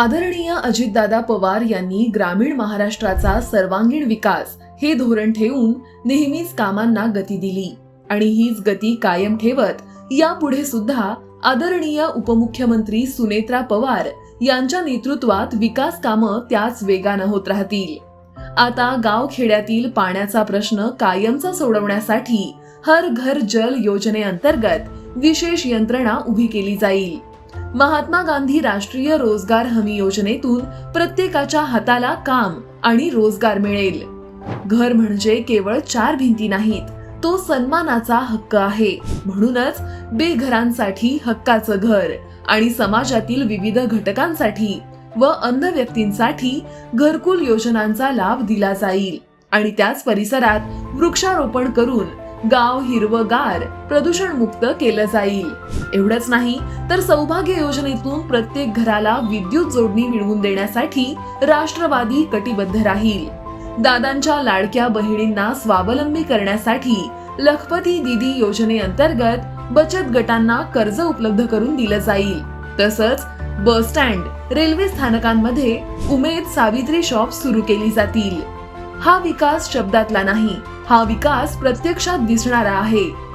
आदरणीय अजितदादा पवार यांनी ग्रामीण महाराष्ट्राचा सर्वांगीण विकास हे धोरण ठेवून नेहमीच कामांना गती दिली. आणि हीच गती कायम ठेवत यापुढे सुद्धा आदरणीय उपमुख्यमंत्री सुनेत्रा पवार यांच्या नेतृत्वात विकास कामं त्याच वेगानं होत राहतील. आता गाव खेड्यातील पाण्याचा प्रश्न कायमचा सोडवण्यासाठी हर घर जल योजनेअंतर्गत विशेष यंत्रणा उभी केली जाईल. महात्मा गांधी राष्ट्रीय रोजगार हमी योजनेतून प्रत्येकाच्या हाताला काम आणि रोजगार मिळेल. घर म्हणजे केवळ चार भिंती नाहीत तो सन्मानाचा हक्क आहे. म्हणूनच बेघरांसाठी हक्काचं घर आणि समाजातील विविध घटकांसाठी व अंध व्यक्तींसाठी घरकुल योजनांचा लाभ दिला जाईल आणि त्याच परिसरात वृक्षारोपण करून गाव हिरवगार प्रदूषण मुक्त केलं जाईल. एवढंच नाही तर सौभाग्य योजनेतून प्रत्येक घराला विद्युत जोडणी मिळवून देण्यासाठी राष्ट्रवादी कटिबद्ध राहील. दादांच्या लाडक्या बहिणींना स्वावलंबी करण्यासाठी लखपती दिदी योजनेअंतर्गत बचत गटांना कर्ज उपलब्ध करून दिलं जाईल. तसंच बस स्टँड रेल्वे स्थानकांमध्ये उमेद सावित्री शॉप सुरू केली जातील. हा विकास शब्दातला नाही. हा विकास प्रत्यक्षात दिसणारा आहे.